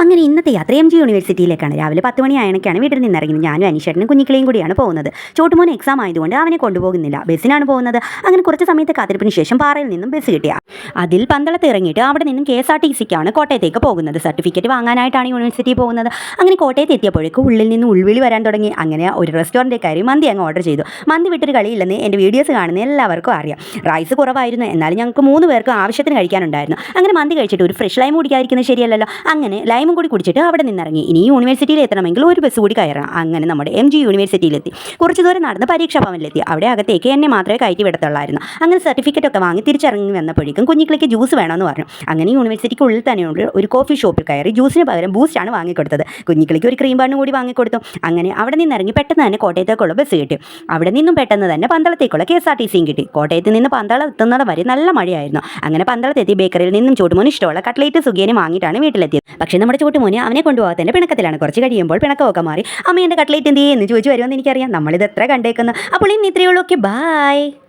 അങ്ങനെ ഇന്നത്തെ യാത്ര എം ജി യൂണിവേഴ്സിറ്റിയിലേക്കാണ് രാവിലെ പത്ത് മണിയായണക്കാണ് വീട്ടിൽ നിന്ന് ഇറങ്ങുന്നത് ഞാനും അനീഷേട്ടനും കുഞ്ഞിക്കളെയും കൂടിയാണ് പോകുന്നത്. ചോട്ടുമോൻ എക്സാം ആയതുകൊണ്ട് അവനെ കൊണ്ടുപോകുന്നില്ല. ബസ്സിനാണ് പോകുന്നത്. അങ്ങനെ കുറച്ച് സമയത്തെ കാത്തിരിപ്പിന് ശേഷം പാറയിൽ നിന്നും ബസ് കിട്ടിയ അതിൽ പന്തളത്ത് ഇറങ്ങിയിട്ട് അവിടെ നിന്നും കെ എസ് ആർ ടി സിക്കാണ് കോട്ടയത്തേക്ക് പോകുന്നത്. സർട്ടിഫിക്കറ്റ് വാങ്ങാനായിട്ടാണ് യൂണിവേഴ്സിറ്റി പോകുന്നത്. അങ്ങനെ കോട്ടയത്ത് എത്തിയപ്പോഴേക്കും ഉള്ളിൽ നിന്ന് ഉൾവിളി വരാൻ തുടങ്ങി. അങ്ങനെ ഒരു റെസ്റ്റോറന്റിൽ കയറി മന്തി അങ്ങ് ഓർഡർ ചെയ്തു. മന്തി വിട്ടൊരു കളിയില്ലെന്ന് എന്റെ വീഡിയോസ് കാണുന്ന എല്ലാവർക്കും അറിയാം. റൈസ് കുറവായിരുന്നു. എന്നാലും ഞങ്ങൾക്ക് മൂന്ന് പേർക്ക് ആവശ്യത്തിന് കഴിക്കാനുണ്ടായിരുന്നു. അങ്ങനെ മന്തി കഴിച്ചിട്ട് ഒരു ഫ്രഷ് ലൈം കുടിക്കാതിരിക്കുന്നത് ശരിയല്ലല്ലോ. അങ്ങനെ ലൈമും കൂടി കുടിച്ചിട്ട് അവിടെ നിന്നിറങ്ങി. ഇനി യൂണിവേഴ്സിറ്റിയിൽ എത്തണമെങ്കിൽ ഒരു ബസ് കൂടി കയറണം. അങ്ങനെ നമ്മുടെ എം ജി യൂണിവേഴ്സിറ്റിയിലെത്തി കുറച്ച് ദൂരം നടന്ന് പരീക്ഷാ ഭവനിലെത്തി. അവിടെ അകത്തേക്ക് എന്നെ മാത്രമേ കയറ്റി വിടത്തുള്ളായിരുന്നു. അങ്ങനെ സർട്ടിഫിക്കറ്റ് ഒക്കെ വാങ്ങി തിരിച്ചിറങ്ങി വന്നപ്പോഴേക്കും കുഞ്ഞിക്കിളിക്ക് ജ്യൂസ് വേണമെന്ന് പറഞ്ഞു. അങ്ങനെ യൂണിവേഴ്സിറ്റിക്കുള്ളിൽ തന്നെയുണ്ട് ഒരു കോഫി ഷോപ്പിൽ കയറി ജ്യൂസിന് പകരം ബൂസ്റ്റാണ് വാങ്ങിക്കൊടുത്തത്. കുഞ്ഞിക്കിളിക്ക് ഒരു ക്രീം ബണ്ണും കൂടി വാങ്ങിക്കൊടുത്തു. അങ്ങനെ അവിടെ നിന്ന് ഇറങ്ങി പെട്ടെന്ന് തന്നെ കോട്ടയത്തേക്കുള്ള ബസ് കിട്ടി. അവിടെ നിന്നും പെട്ടെന്ന് തന്നെ പന്തളത്തേക്കുള്ള കെ എസ് ആർ ടി സിയും കിട്ടി. കോട്ടയത്ത് നിന്ന് പന്തളം എത്തുന്നത് വരെ നല്ല മഴയായിരുന്നു. അങ്ങനെ പന്തളത്തെത്തി ബേക്കറിയിൽ നിന്നും ചൂടുമോൻ ഇഷ്ടമുള്ള കട്ട്ലേറ്റ് സുഖിയനും വാങ്ങിയിട്ടാണ് വീട്ടിലെത്തിയത്. പക്ഷേ നമ്മുടെ ചോട്ടുമോന് അവനെ കൊണ്ടുപോകാത്തതിന്റെ പിണക്കത്തിലാണ്. കുറച്ച് കഴിയുമ്പോൾ പിണക്കമൊക്കെ മാറി. അമ്മ എന്റെ കട്ട്ലേറ്റ് എന്ത് ചെയ്യുന്നു ചോദിച്ചു വരുമെന്ന് എനിക്കറിയാം. നമ്മളിത് എത്ര കണ്ടേക്കുന്നു. അപ്പോൾ ഇന്ന് ഇത്രയേ ഉള്ളൂ. Okay bye